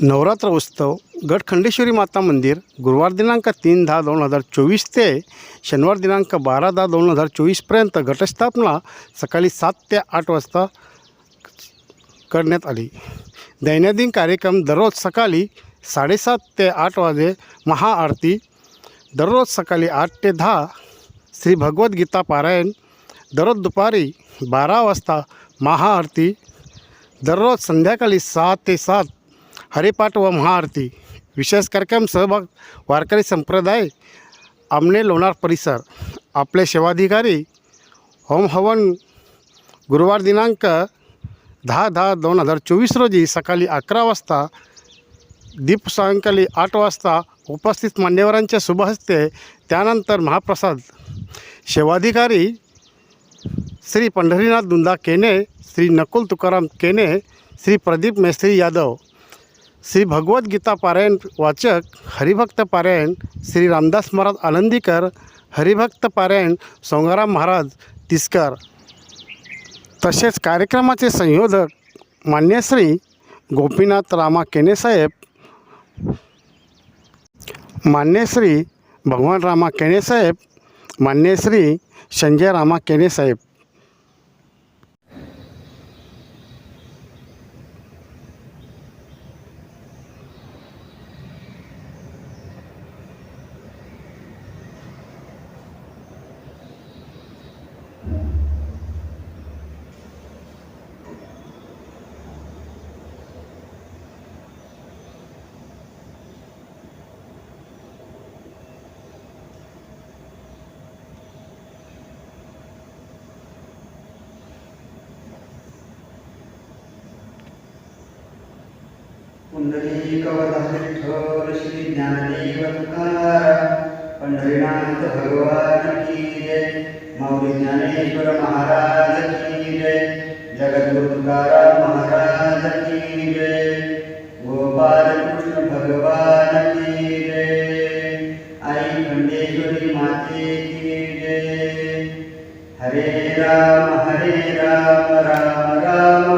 नवरात्र उत्सव गडखंडेश्वरी माता मंदिर गुरुवार दिनांक तीन दहा दोन हजार चोवीस ते शनिवार दिनांक बारा दहा दोन हजार चोवीसपर्यंत घटस्थापना सकाळी सात ते आठ वाजता करण्यात आली. दैनंदिन कार्यक्रम दररोज सकाळी साडेसात ते आठ वाजे महाआरती दररोज सकाळी आठ ते दहा श्री भगवद्गीता पारायण दररोज दुपारी बारा वाजता महाआरती दररोज संध्याकाळी सहा ते सात हरिपाठ व महाआरती. विशेष कार्यक्रम सहभाग वारकरी संप्रदाय आमने लोणार परिसर. आपले सेवाधिकारी होम हवन गुरुवार दिनांक दहा दहा दोन हजार चोवीस रोजी सकाळी अकरा वाजता दीप सायंकाळी आठ वाजता उपस्थित मान्यवरांच्या शुभहस्ते त्यानंतर महाप्रसाद. सेवाधिकारी श्री पंढरीनाथ दुंदा केने श्री नकुल तुकाराम केने श्री प्रदीप मेस्त्री यादव. श्री भगवद्गीता पारायण वाचक हरिभक्त पारायण श्री रामदास महाराज आनंदीकर हरिभक्त पारायण सोंगाराम महाराज तिसकर. तसेच कार्यक्रमाचे संयोजक मान्यश्री गोपीनाथ रामा केनेसाहेब मान्यश्री भगवान रामा केणेसाहेब मान्यश्री संजय रामा केणेसाहेब पुंडलीकवधर श्री ज्ञानदेव ज्ञानेश्वर महाराज की जय महाराज की गोपाल कृष्ण भगवान की आई खंडेश्वरी माते हरे राम हरे राम राम राम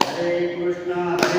हरे कृष्ण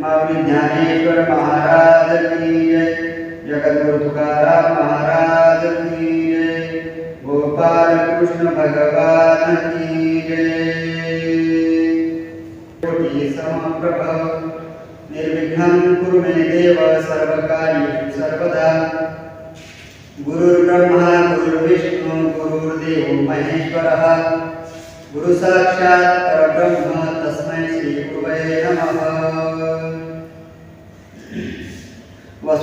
माऊली ज्ञानेश्वर महाराज की जय। जगद्गुरु तुकाराम महाराज की जय। गोपाल कृष्ण भगवान की जय। कोटि निर्विघ्नं कुरु मे देव सर्वकार्येषु सर्वदा। गुरुर्ब्रह्मा गुरुर्विष्णु गुरुर्देवो महेश्वरः। गुरुसाक्षात् परब्रह्म तस्मै श्रीगुरुवे नमः।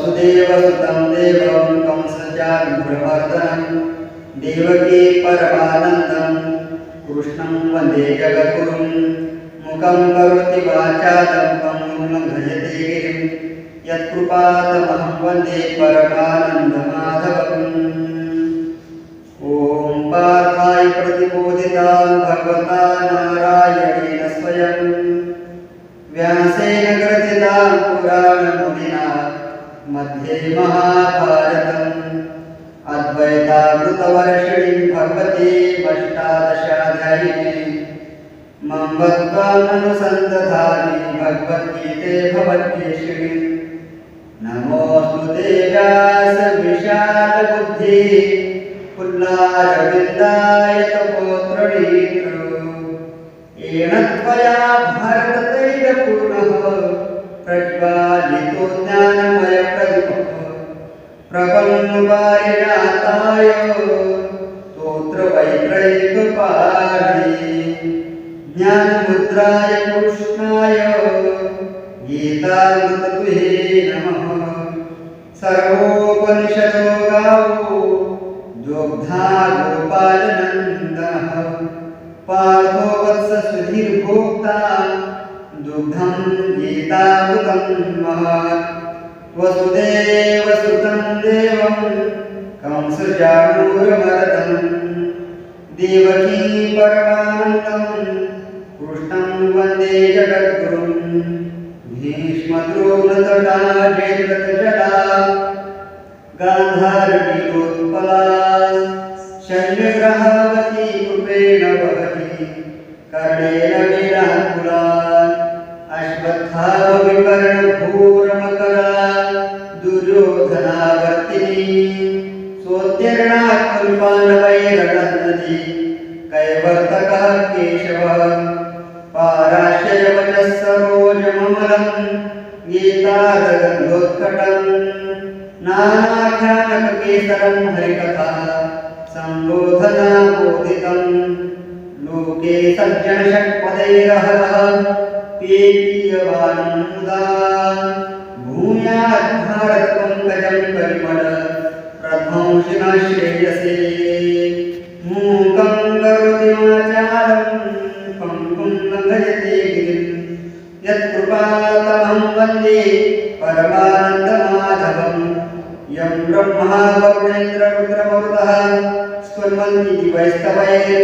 वसुदेवसुतं देवं कंसचारूढमर्दनं देवकी परमानन्दं। कृष्णं वन्दे जगद्गुरुं। मुखं करोति वाचालं पङ्गुं लङ्घयते गिरिं यत्कृपातमहं वन्दे परमानन्दमाधवम्। ॐ पार्थाय प्रतिबोधितां भगवता नारायणेन स्वयं। व्यासेन मध्ये महाभारतम् अद्वैतामृतवर्षिणीं भगवतीमष्टादशाध्यायिनी मम भक्त्वामनुसन्दधामि भगवद्गीते भवद्वेषिणि नमोऽस्तु ते व्यासविशालबुद्धि पुल्लारविन्दाय तपोत्रणीकृ येन त्वया प्रबन्धपारिजाताय स्तोत्रवैत्रैकपाणि ज्ञानमुद्राय कृष्णाय गीतामृततुहे नमः सर्वोपनिषदो गावो दुग्धा गोपालनन्दनः पार्थो सुधीर्भोक्ता दुग्धं गीतामृतं महत् वसुदेवसुतं देवं कंसचाणूरमर्दनं देवकी परमानन्दं कृष्णं वन्दे जगद्गुरुं। भीष्मद्रोणतटा जयद्रथजटा गान्धारवीरोत्पला शल्यग्रहावती दुर्योधनावर्तिनी सोत्तीर्णात्मल्पानवैरटन्नदी कैवर्तकः केशवः। पाराशयवचः सरोजममलम्। गीतारगन्धोत्कटम् नानाख्यानककेसरं हरिकथा। सम्बोधनाबोधितम्। लोके सज्जनषट्पदैरहरः। पेपीयमानं मुदा। भूयात् कजं परिमल प्रध्वंसिनः श्रेयसे मूकं करोति वाचालं पङ्कुं लङ्घयते गिरिं। यत्कृपातमं वन्दे परमानन्दमाधवं। यं ब्रह्मा वरुणेन्द्ररुद्रमरुतः स्वर्मन्ति वैस्तवये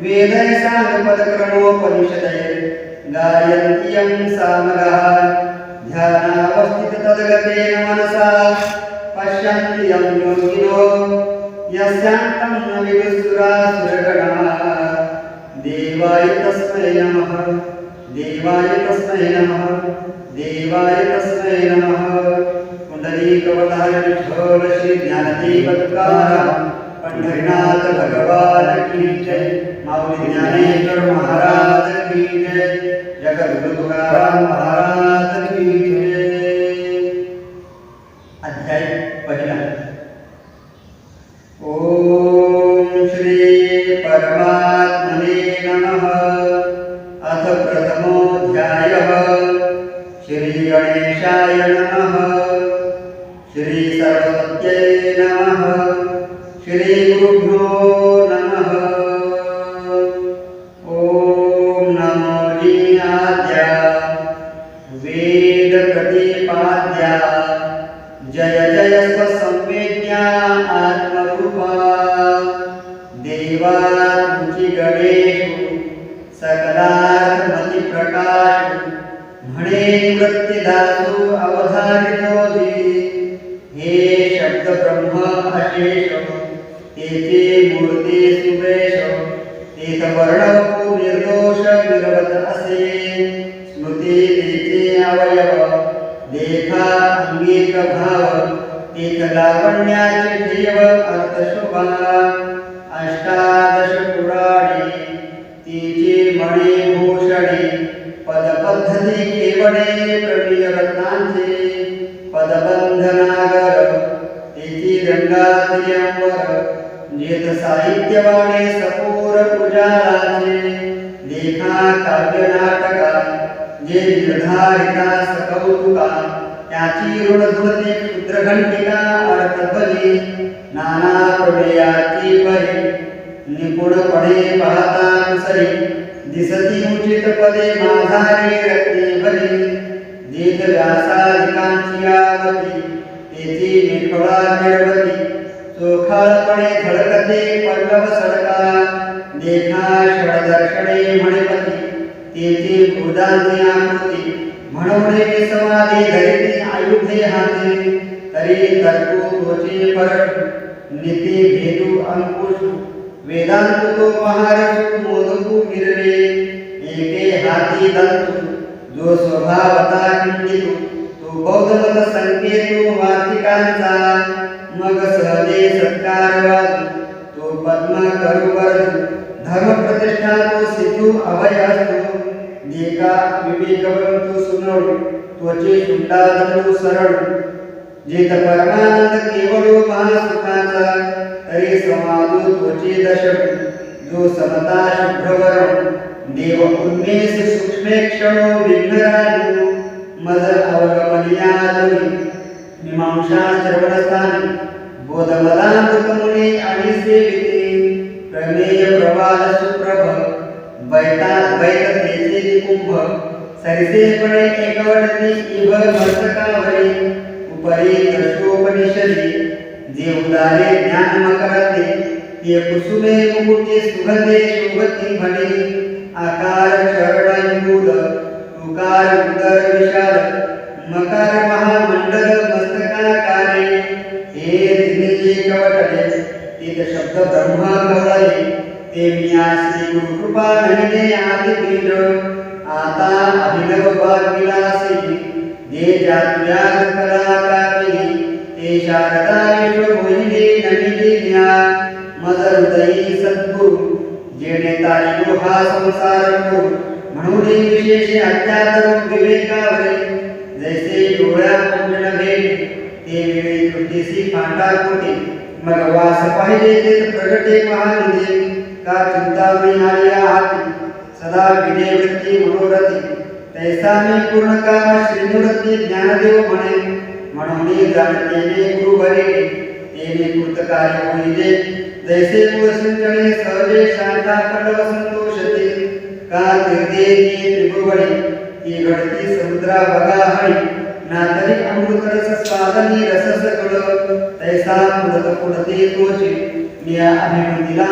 वेदैः साङ्गपदक्रमोपनिषदैः गायन्ति यं सामगः ध्यानावस्थिततद्गतेन मनसा पश्यन्ति यं योगिनो यस्यान्तं न विदुसुरासुरगणाः देवाय तस्मै नमः देवाय तस्मै नमः देवाय तस्मै नमः पुण्डरीकवधारण श्री ज्ञानदेव तुकाराम पंढरीनाथ भगवान की जय माऊली ज्ञानेश्वर महाराज की जय. जगद्गुरु तुकाराम महाराज की जय. धातु निवृत्तिदासु अवधारितोधी हे शब्द ब्रह्म अशेष तेथे मूर्ती सुवेश तेथ वर्णो निर्दोष विरवत असे। स्मृती तेचे अवयव देखा अंगिक भाव तेथ लावण्याचे ठेव अर्थशोभा। अष्टादश पुराणी तिची मणी साहित्यवाणे सपूर पुजाराचे लेखा काव्य नाटका जे निर्धारिता सकौतुका त्याची ऋणधुरते क्षुद्रघंटिका अर्थबली नाना प्रमेयाची परी निपुणपणे पाहता दुसरी दिसती उचित पदे माझारी रत्ने भरी दीर्घ व्यासाधिकांची आवती तेची निखळा मिळवती चोखाळपणे झळकते पल्लव सडका देखा षडदर्शने म्हणपती तेथे भूदांची आकृती. म्हणून समाधी धरिती आयुधे हाते. तरी तर्कू तोचे परट नीती भेदू अंकुश. वेदांत तो महारसू मोदकू गिरले एके हाती दंतु जो स्वभावता खंडितू. तो बौद्ध मत संकेतू वार्तिकांचा. मग सहजे सत्कारवाद तो पद्म करुवर धर्म प्रतिष्ठा तो सिद्धू अभय असतो देका विवेकवंतु सुनवू त्वचे सुंदा धनु सरळ जेत परमानंद केवळ महासुखाचा तरी समाधू त्वचे दशक जो समता शुभ्रवरण देव उन्मेष सूक्ष्मेक्षणो विघ्नराजू मज अवगमनिया मीमांसा श्रवणस्थानी बोधमदामृतमुनी आणि सेविते प्रमेय प्रवाद सुप्रभ वैतात वैत तेचे कुंभ सरिसेपणे एकवटती इभ मस्तकावरी उपरी दशोपनिषदि जे उदारे ज्ञान मकरते ते कुसुमे मुकुटे सुगंधे शोभती म्हणे आकार चरणयुध उकार उदर विशाल मकार महामंडल मस्तकाकारे हे दिनेजे कवटले तिथ शब्द ब्रह्मा कवळले ते मी श्री गुरु कृपा नहिने आदि पीठ आता अभिनव भाग विलासी जे जातुया कला ते शारदा विश्व मोहिनी नमिनी ज्ञा मद हृदयी सद्गुरु जेणे तारिलो हा संसार करू म्हणून विशेष अत्यादर विवेकावरे जैसे डोळ्या पंजन भेट ते वेळी दृष्टीसी फांटा होते मग वास पाहिले ते प्रगटे महानिधे का चिंता मी आलिया हाती सदा विजय वृत्ती मनोरथी तैसा मी पूर्ण काम श्रीमुरती ज्ञानदेव म्हणे म्हणून जाणते मी गुरु भरे तेने कृत कार्य होईले जैसे पुरसिंचणे सहजे शांता खंडव संतोषते का तीर्थे त्रिभुवने ती घडती समुद्रा बघा हरी नातरी अमृत रस स्वादनी रसस कळ तैसा पुरत पुरते तोचे मी अभिमंतीला